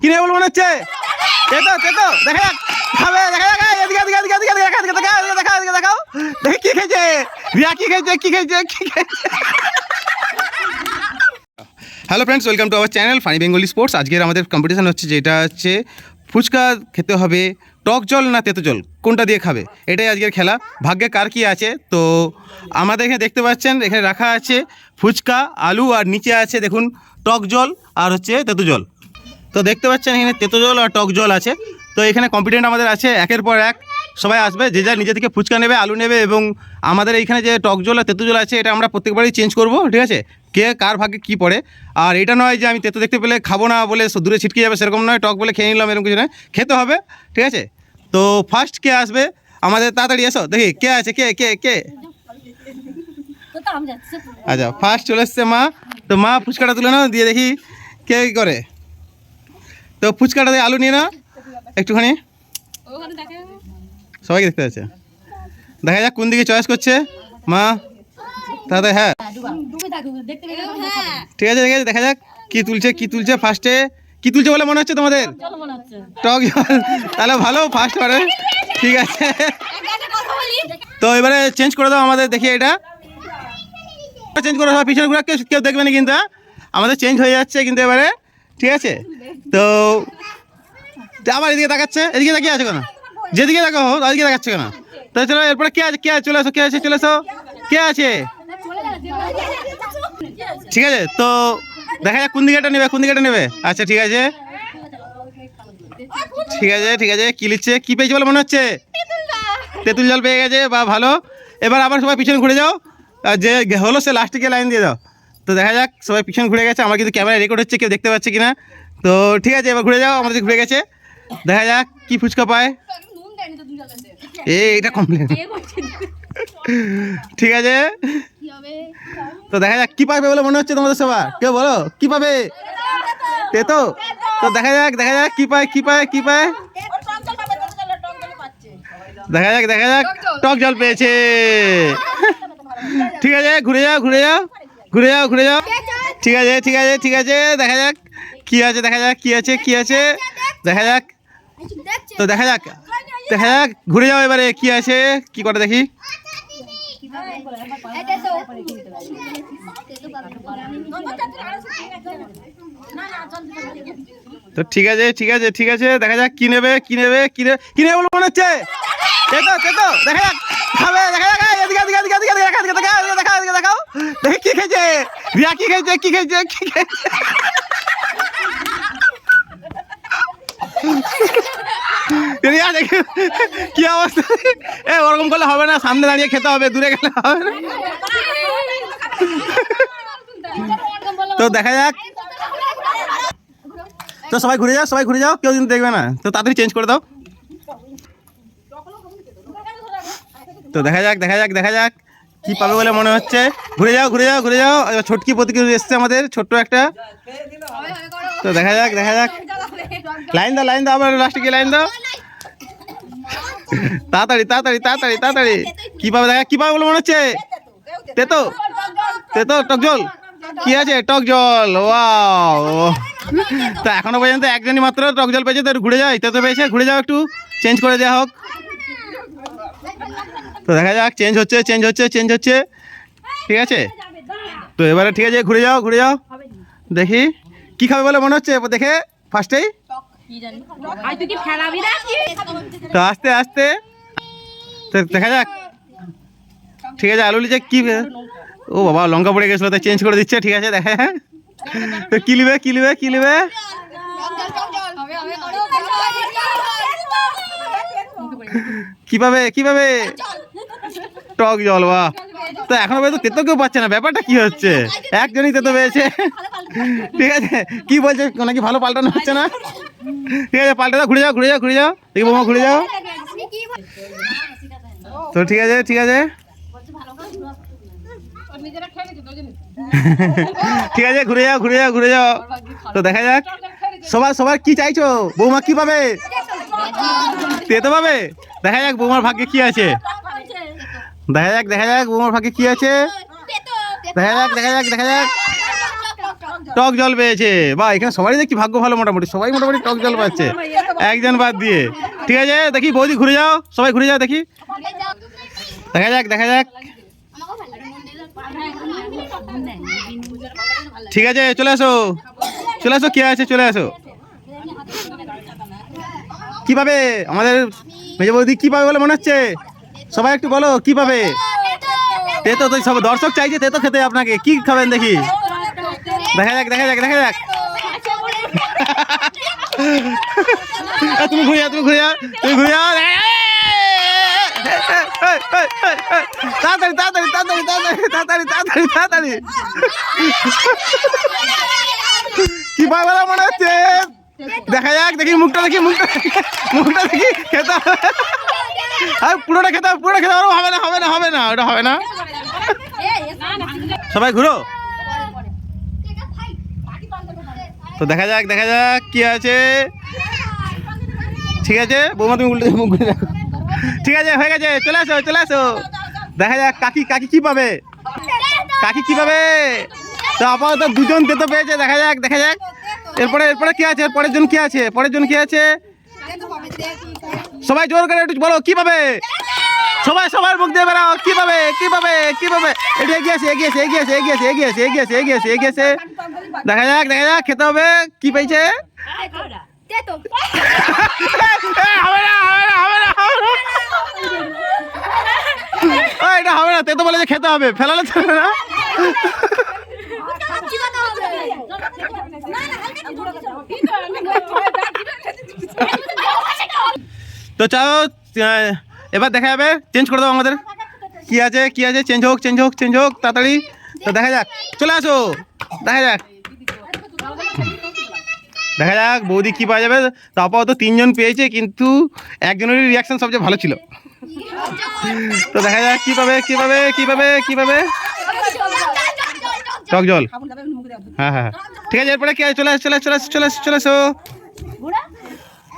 কি নেবে বলে মনে হচ্ছে? তেতো তেতো দেখা যাক। খাবে, দেখা যাক এদিকে এদিকে এদিকে এদিকে, দেখা এদিকে দেখা এদিকে দেখা, এদিকে, দেখাও। দেখি কি খেয়েছে। রিয়া কি খেয়েছে কি খেয়েছে কি খেয়েছে? Hello friends welcome to our channel funny Bengali sports আজকের আমাদের কম্পিটিশন হচ্ছে যেটা হচ্ছে ফুচকা খেতে হবে, টক জল না তেতো জল? কোনটা দিয়ে খাবে? এটাই আজকের খেলা। ভাগ্যে কার কি আছে? তো আমাদের এখানে দেখতে পাচ্ছেন, এখানে রাখা আছে ফুচকা, আলু, আর নিচে আছে দেখুন টক জল, আর হচ্ছে তেতো জল। তো দেখতে পাচ্ছেন এখানে তেতো জল আর টক জল আছে। তো এখানে কম্পিটেন্ট আমাদের আছে একের পর এক। সবাই আসবে যে যার নিজে থেকে ফুচকা নেবে আলু নেবে এবং আমাদের এইখানে যে টক জল আর তেতো জল আছে এটা আমরা প্রত্যেকবারই চেঞ্জ করব ঠিক আছে? কে কার ভাগে কী পড়ে। আর এটা নয় যে আমি তেতো দেখতে পেলে খাব না বলে দূরে ছিটকে যাবে সেরকম নয় টক বলে খেয়ে নিলাম এরকম কিছু নয়। খেতে হবে ঠিক আছে? তো ফার্স্ট কে আসবে? আমাদের তাড়াতাড়ি এসো দেখি কে আছে কে কে কে? আচ্ছা ফার্স্ট চলে এসছে মা। তো মা ফুচকাটা তুলে নাও দিয়ে দেখি কে কী করে। তো ফুচকাটা দিয়ে আলু নিয়ে নাও। একটুখানি। সবাইকে দেখতে পাচ্ছে। দেখা যাক কোন দিকে চয়েস করছে। মা তাহলে হ্যাঁ। হ্যাঁ ঠিক আছে ঠিক আছে, দেখা যাক কি তুলছে কি তুলছে ফার্স্টে কি তুলছে বলে মনে হচ্ছে তোমাদের? টক তাহলে ভালো ফার্স্ট পারে ঠিক আছে। তো এবারে চেঞ্জ করে দাও আমাদের, দেখি এটা। চেঞ্জ করে দাও, পিছনে ঘুরে কেউ কেউ দেখবে না কিন্তু হ্যাঁ? আমাদের চেঞ্জ হয়ে যাচ্ছে কিন্তু এবারে। ঠিক আছে? তো আবার এদিকে তাকাচ্ছে, এদিকে তাকিয়ে আছে কেন? যেদিকে দেখো ওদিকে দেখাচ্ছে কেন? তো চলো, এরপরে কে আছে কে আছে, চলে আসো কে আছে, চলে আসো কে আছে? ঠিক আছে, তো দেখা যাক কোন দিকেটা নেবে, কোন দিকেটা নেবে। আচ্ছা ঠিক আছে। ঠিক আছে ঠিক আছে, কি লিখছে, কি পেয়েছে বলে মনে হচ্ছে? তেঁতুল জল পেয়ে গেছে, বা ভালো। এবার আবার সবাই পিছনে ঘুরে যাও। যে হলো সে লাস্টে গিয়ে লাইন দিয়ে দাও। তো দেখা যাক, সবাই পিছনে ঘুরে গেছে, আমার কিন্তু ক্যামেরা রেকর্ড হচ্ছে, কেউ দেখতে পাচ্ছে কিনা। তো ঠিক আছে, এবার ঘুরে যাও আমাদের ঘুরে গেছে। দেখা যাক কি ফুচকা পায়। তো এ, এটা কমপ্লেন ঠিক আছে। তো দেখা যাক কি পাবে বলে মনে হচ্ছে তোমাদের সবার। কেউ বলো, কি পাবে? তেতো। তো দেখা যাক দেখা যাক কি পায় কি পায় কি পায়। দেখা যাক দেখা যাক। টক জল পেয়েছে। ঠিক আছে, ঘুরে যাও ঘুরে যাও। ঘুরে যাও ঘুরে যাও। ঠিক আছে ঠিক আছে ঠিক আছে দেখা যাক। কি আছে দেখা যাক কি আছে কি আছে। দেখা যাক। তো দেখা যাক দেখা যাক ঘুরে যাও এবারে কি আছে কি করে দেখি। তো ঠিক আছে ঠিক আছে ঠিক আছে দেখা যাক কি নেবে কি নেবে কি নেবে কি নেবে বলে মনে হচ্ছে? তেতো তেতো দেখা যাক খাবে দেখা যাক এই, এদিকে এদিকে এদিকে এদিকে দেখা এদিকে দেখা এদিকে দেখা এদিকে দেখাও দেখি কি খেয়েছে? রিয়া কি খেয়েছে? কি খেয়েছে? কি দেখি কি অবস্থা? এ, ওরকম করলে হবে না, সামনে দাঁড়িয়ে খেতে হবে, দূরে গেলে হবে না। তো দেখা যাক। তো সবাই ঘুরে যাও, সবাই ঘুরে যাও, কেউ কিন্তু দেখবে না। তো তাড়াতাড়ি চেঞ্জ করে দাও। তো দেখা যাক দেখা যাক দেখা যাক। কি পাবে বলে মনে হচ্ছে? ঘুরে যাও ঘুরে যাও ঘুরে যাও। ছটকি প্রতিক্রিয়া এসছে আমাদের, ছোট্ট একটা। তো দেখা যাক দেখা যাক। লাইন দাও লাইন দাও, আবার লাস্টে গিয়ে লাইন দাও। তাড়াতাড়ি তাড়াতাড়ি তাড়াতাড়ি তাড়াতাড়ি। কি পাবে দেখা কি পাবে বলে মনে হচ্ছে? তেতো তেতো, টক জল। কি আছে? টক জল, ওয়াও। তো এখনও পর্যন্ত একজনই মাত্র টক জল পেয়েছে, তো ঘুরে যাই তেতো পেয়েছে, ঘুরে যাও একটু। চেঞ্জ করে দেওয়া হোক। তো দেখা যাক চেঞ্জ হচ্ছে চেঞ্জ হচ্ছে চেঞ্জ হচ্ছে। ঠিক আছে? তো এবারে ঠিক আছে, ঘুরে যাও ঘুরে যাও। দেখি, কি খাবে বলে মনে হচ্ছে? দেখে ফার্স্টেই তুই তো আস্তে আস্তে। তো দেখা যাক। ঠিক আছে, আলু লিচে কি ও বাবা, লঙ্কা পড়ে গেছিল তো চেঞ্জ করে দিচ্ছে, ঠিক আছে, দেখা যাক। তো কি লিবে কি লিবে কি লিবে হবে হবে কি পাবে কি পাবে টক জল, বাহ। তো এখনও পর্যন্ত তেতো কেউ পাচ্ছে না, ব্যাপারটা কি হচ্ছে? একজনই তেতো পেয়েছে। ঠিক আছে, কি বলছে, নাকি ভালো পাল্টানো হচ্ছে না? ঠিক আছে পাল্টা ঘুরে যাও ঘুরে যাও ঘুরে যাও। দেখি বোমা, ঘুরে যাও। তো ঠিক আছে ঠিক আছে। ঠিক আছে, ঘুরে যাও ঘুরে যাও ঘুরে যাও। তো দেখা যাক। সবার সবার কি চাইছো? বৌমা কি পাবে? তেতো পাবে? দেখা যাক বৌমার ভাগ্যে কি আছে। দেখা যাক দেখা যাক বৌমার ভাগ্যে কি আছে। দেখা যাক দেখা যাক দেখা যাক। টক জল পেয়েছে। বা, এখানে সবাই দেখি ভাগ্য ভালো মোটামুটি। সবাই মোটামুটি টক জল পাচ্ছে। একজন বাদ দিয়ে। ঠিক আছে, দেখি বৌদি ঘুরে যাও। সবাই ঘুরে যাও, দেখি। দেখা যাক দেখা যাক। ঠিক আছে, চলে আসো। চলে আসো, কে আছে, চলে আসো। কি পাবে? আমাদের মেজে বৌদি কি পাবে বলে মনে হচ্ছে? সবাই একটু বলো কি পাবে? তেতো তো সব দর্শক চাইছে তেতো খেতে আপনাকে। কি খাবেন দেখি? দেখা যাক দেখা যাক দেখা যাক। তুমি ঘুরে যাও তুমি ঘুরিয়া তুমি ঘুরে যাও এই, এই, এই, এই, এই, এই, তাড়াতাড়ি তাড়াতাড়ি তাড়াতাড়ি তাড়াতাড়ি তাড়াতাড়ি তাড়াতাড়ি। কি পাবে মনে হচ্ছে? দেখা যাক, দেখি মুখটা দেখি মুখটা মুখটা দেখি, খেতে। আর, পুরোটা খেতে হবে পুরোটা খেতে হবে হবে না হবে না হবে না ওটা হবে না। সবাই ঘুরো। তো দেখা যাক দেখা যাক কি আছে। ঠিক আছে, বৌমা, তুমি উল্টে মুখ ঘুরে ঠিক আছে, হয়ে গেছে, চলে আসো চলে আসো। দেখা যাক কাকি কাকি কি পাবে। কাকি কি পাবে? তো আপাতত দুজন তেতো পেয়েছে, দেখা যাক দেখা যাক। এরপরে এরপরে কি আছে? পরের জন কি আছে? পরের জন কি আছে? সবাই জোর করে একটু বলো কি পাবে? সবাই সবার মুখ দিয়ে বেড়াও কি পাবে কি পাবে কি পাবে? একটু এগিয়ে আসে এগিয়ে আসে এগিয়ে আসে এগিয়ে আসে এগিয়ে আসে এগিয়ে আসে এগিয়ে আসে এগিয়ে আসে। দেখা যাক দেখা যাক খেতে হবে। কি পেয়েছে? এ, হবে হবে না এটা হবে না তেতো বলে যে খেতে হবে ফেলালে চলবে না। তো চাও এবার দেখা যাবে চেঞ্জ করে দাও আমাদের। কি আছে কি আছে চেঞ্জ হোক চেঞ্জ হোক চেঞ্জ হোক, তাড়াতাড়ি। তো দেখা যাক, চলে আসো, দেখা যাক। দেখা যাক, বৌদি কি পাওয়া যাবে। তো আপাতত তিনজন পেয়েছে, কিন্তু একজনেরই রিয়াকশন সবচেয়ে ভালো ছিল। তো দেখা যাক, কি পাবে কি পাবে কি পাবে কি পাবে। টক জল। হ্যাঁ হ্যাঁ হ্যাঁ। ঠিক আছে, এরপরে কি চলে আস চলে আস চলে আস চলে আস, চলে আসো।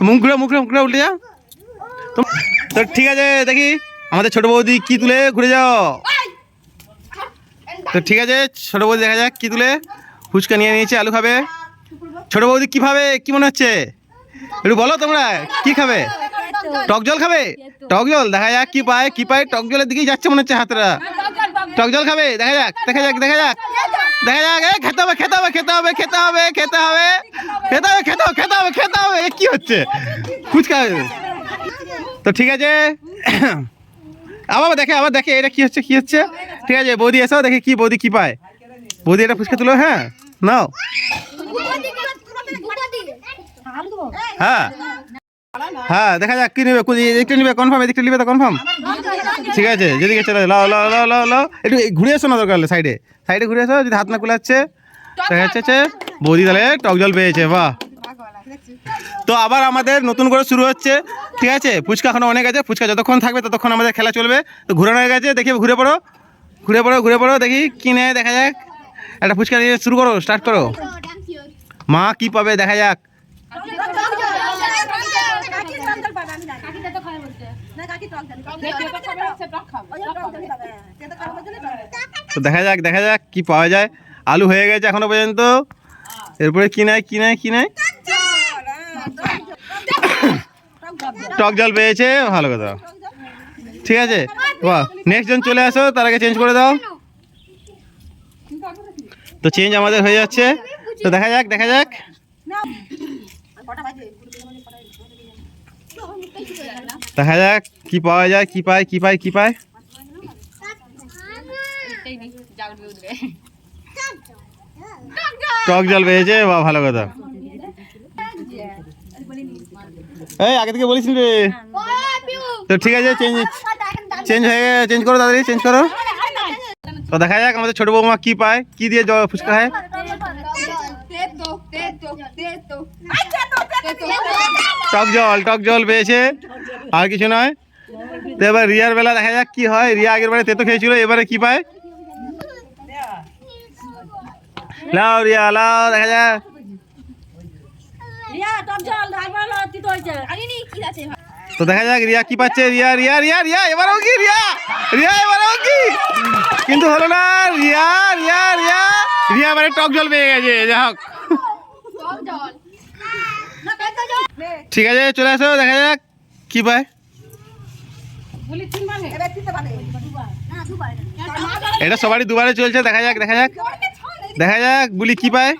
মুখ ঘুরে মুখ ঘুরে মুখ ঘুরে উল্টে যাও। তো ঠিক আছে, দেখি, আমাদের ছোট বৌদি কি তুলে, ঘুরে যাও। তো ঠিক আছে, ছোট বৌদি দেখা যাক কি তুলে, ফুচকা নিয়ে নিয়েছে, আলু খাবে। ছোট বৌদি কি খাবে কি মনে হচ্ছে? একটু বলো তোমরা, কি খাবে? টক জল খাবে? টক জল, দেখা যাক কি পায় কি পায়, টক জলের দিকেই যাচ্ছে মনে হচ্ছে হাতরা টক জল খাবে? দেখা যাক দেখা যাক দেখা যাক। দেখা যাক, এ, খেতে হবে খেতে হবে খেতে হবে খেতে হবে খেতে হবে। খেতে হবে খেতে হবে খেতে হবে খেতে হবে। কি হচ্ছে? ফুচকা তো ঠিক আছে। আবার দেখে আবার দেখে, এটা কি হচ্ছে কি হচ্ছে? ঠিক আছে, বৌদি এসো, দেখে কি বৌদি কি পায়। বৌদি এটা ফুচকা তুলো হ্যাঁ নাও। হ্যাঁ। হ্যাঁ দেখা যাক, কি নেবে একটু নিবে কনফার্ম এদিকটা নিবে তো কনফার্ম ঠিক আছে, যেদিকে চলে, লাও লাও লাও লাও লাও। একটু ঘুরে এসো না দরকার হলে সাইডে সাইডে ঘুরে এসো, যদি হাত না কুলাচ্ছে। দেখা যাচ্ছে, বৌদি তাহলে টক জল পেয়েছে, বাহ। তো আবার আমাদের নতুন করে শুরু হচ্ছে, ঠিক আছে? ফুচকা এখনও অনেক আছে, ফুচকা যতক্ষণ থাকবে ততক্ষণ আমাদের খেলা চলবে। তো ঘুরানো হয়ে গেছে, দেখি ঘুরে পড়ো ঘুরে পড়ো ঘুরে পড়ো, দেখি কি নেয়, দেখা যাক। একটা ফুচকা নিয়ে শুরু করো স্টার্ট করো। মা কি পাবে, দেখা যাক। তো দেখা যাক দেখা যাক কি পাওয়া যায়। আলু হয়ে গেছে এখনও পর্যন্ত। এরপরে কি নেয় কি নেয় নেয়? টক জল পেয়েছে? ভালো কথা। ঠিক আছে? বাহ নেক্সট জন চলে আসো, তার আগে চেঞ্জ করে দাও। তো চেঞ্জ আমাদের হয়ে যাচ্ছে। তো দেখা যাক দেখা যাক। দেখা যাক, কি পাওয়া যায়, কি পায় কি পায় কি পায়। টক জল পেয়েছে? বা ভালো কথা। এই, আগে থেকে বলিস রে। তো ঠিক আছে চেঞ্জ চেঞ্জ হয়ে চেঞ্জ করো তাড়াতাড়ি চেঞ্জ করো। তো দেখা যাক আমাদের ছোট বৌমা কি পায়, কি দিয়ে জল ফুচকা হয় টক জল টক জল পেয়েছে, আর কিছু নয়। তো এবার রিয়ার বেলা দেখা যাক কি হয়। রিয়া আগের বারে তেতো খেয়েছিল, এবারে কি পায়? লাও রিয়া, লাও, দেখা যাক। তো দেখা যাক রিয়া কি পাচ্ছে? রিয়া রিয়া রিয়া রিয়া এবারেও কি রিয়া? রিয়া এবারেও কি? কিন্তু হলো না রিয়া রিয়া রিয়া। রিয়া এবারে টক জল পেয়ে গেছে যা হোক। ঠিক আছে চলে আসো দেখা যাক কি পায়। এটা সবারই দুবারে চলছে দেখা যাক দেখা যাক। দেখা যাক বলি কি পায়।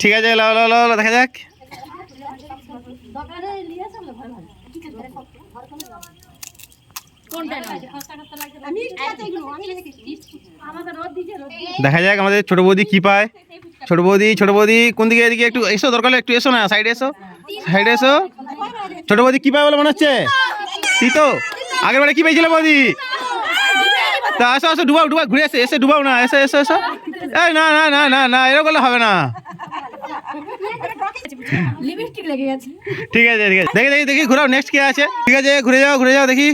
ঠিক আছে লাও লাও লাও দেখা যাক। দেখা যাক আমাদের ছোট বৌদি কি পায়। ছোট বৌদি ছোট বৌদি কোন দিকে এদিকে একটু এসো দরকার হলে একটু এসো না সাইডে এসো। সাইডে এসো। ছোট বৌদি কি পায় বলে মনে হচ্ছে? তিতো। আগের বারে কি পেয়েছিল বৌদি? তা আসো আসো ডুবাও ডুবাও ঘুরে এসে এসে ডুবাও না এসো এসো এসো। এই না না না না না এরকম করলে হবে না। ঠিক আছে ঠিক আছে। দেখি দেখি দেখি ঘুরাও নেক্সট কে আছে। ঠিক আছে ঘুরে যাও ঘুরে যাও দেখি।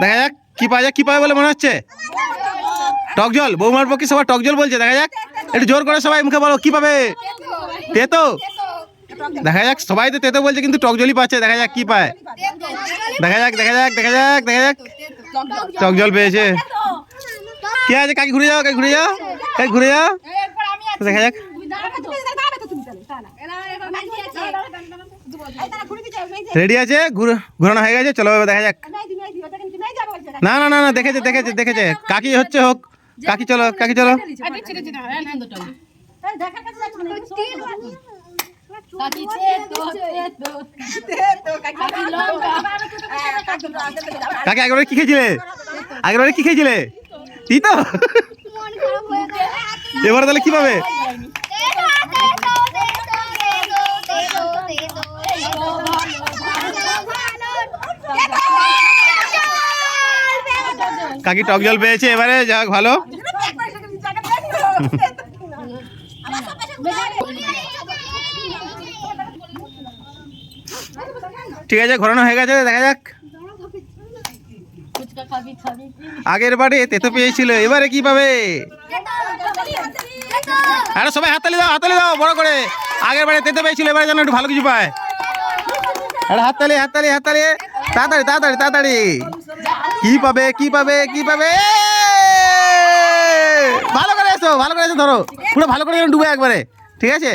দেখা যাক কি পাওয়া যাক কি পাবে বলে মনে হচ্ছে? টক জল বৌমার পক্ষে সবাই টক জল বলছে দেখা যাক। একটু জোর করে সবাই মুখে বলো কি পাবে? তেতো। দেখা যাক সবাই তো তেতো বলছে কিন্তু টক জলই পাচ্ছে দেখা যাক কি পায়। দেখা যাক দেখা যাক দেখা যাক দেখা যাক। টক জল পেয়েছে। কে আছে? কাকি ঘুরে যাও কাকি ঘুরে যাও। কাকি ঘুরে যাও। দেখা যাক। রেডি আছে? ঘুর- ঘোরানো হয়ে গেছে? চলো দেখা যাক। না না না না দেখেছে দেখেছে দেখেছে। কাকি হচ্ছে হোক। কাকি চলো কাকি চলো। কাকি আগেরবারে কি খেয়েছিলে? আগেরবারে কি খেয়েছিলে? এই তো এবারে তাহলে কি পাবে? কাকি টক জল পেয়েছে এবারে যাক ভালো। ঠিক আছে, ঘোরানো হয়ে গেছে, দেখা যাক। আগের বারে তেতো পেয়েছিল, এবারে কি পাবে? আরে সবাই হাততালি দাও হাততালি দাও, বড় করে। আগের বারে তেতো পেয়েছিল, এবারে যেন একটু ভালো কিছু পায়। আরে হাততালি হাততালি হাততালি। তাড়াতাড়ি তাড়াতাড়ি তাড়াতাড়ি। কি পাবে কি পাবে কি পাবে? ভালো করে এসো, ভালো করে এসো, ধরো। পুরো ভালো করে ডুবে একবারে। ঠিক আছে?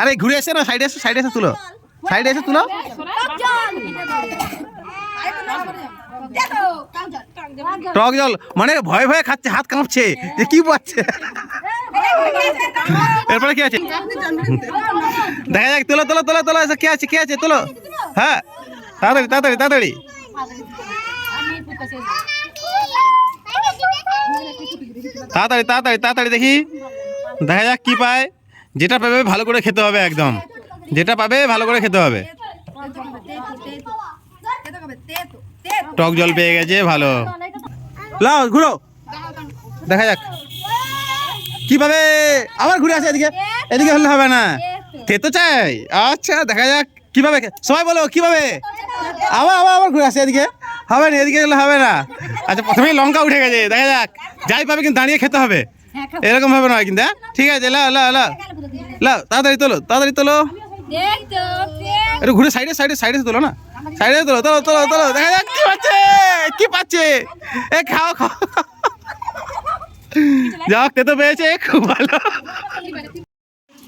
আরে ঘুরে এসে না, সাইডে এসো, সাইডে এসে, তুলো। সাইডে এসে তুলো টক জল মানে ভয় ভয়ে খাচ্ছে, হাত কাঁপছে। যে কি পাচ্ছে এরপরে কি আছে? দেখা যাক, তোলো তোলো তোলো তোলো, এসে, কে আছে কে আছে, তোলো। হ্যাঁ তাড়াতাড়ি তাড়াতাড়ি তাড়াতাড়ি। তাড়াতাড়ি তাড়াতাড়ি তাড়াতাড়ি দেখি। দেখা যাক কি পায়। যেটা পাবে ভালো করে খেতে হবে একদম। যেটা পাবে ভালো করে খেতে হবে। টক জল পেয়ে গেছে, ভালো। লাও, ঘুরো। দেখা যাক। কি পাবে আবার ঘুরে আসে এদিকে। এদিকে হলে হবে না। তেতো চাই। আচ্ছা দেখা যাক কীভাবে সবাই বলো, কীভাবে? আবার আবার আবার ঘুরে আসে এদিকে। হবে না, এদিকে গেলে হবে না। আচ্ছা প্রথমেই লঙ্কা উঠে গেছে, দেখা যাক। যাই পাবে কিন্তু দাঁড়িয়ে খেতে হবে। এরকম হবে না কিন্তু হ্যাঁ? ঠিক আছে, লাও লাও লাও। লাও, তাড়াতাড়ি তোলো তাড়াতাড়ি তোলো। একটু ঘুরে সাইডে সাইডে সাইডে তোলো না। সাইডে তোলো তোলো তোলো তোলো। দেখা যাক কি পাচ্ছে কি পাচ্ছে। এ, খাও খাও। যাক তেতো পেয়েছে, খুব ভালো।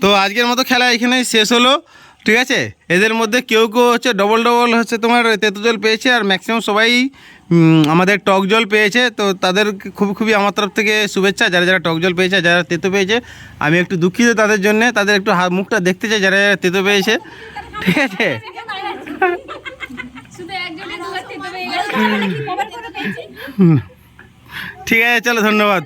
তো আজকের মতো খেলা এখানেই শেষ হলো, ঠিক আছে? এদের মধ্যে কেউ কেউ হচ্ছে ডবল ডবল হচ্ছে তোমার তেতো জল পেয়েছে, আর ম্যাক্সিমাম সবাই আমাদের টক জল পেয়েছে তো তাদের খুব খুবই আমার তরফ থেকে শুভেচ্ছা যারা যারা টক জল পেয়েছে যারা তেতো পেয়েছে আমি একটু দুঃখিত তাদের জন্য তাদের একটু মুখটা দেখতে চাই যারা যারা তেতো পেয়েছে। ঠিক আছে? ঠিক আছে চলো ধন্যবাদ।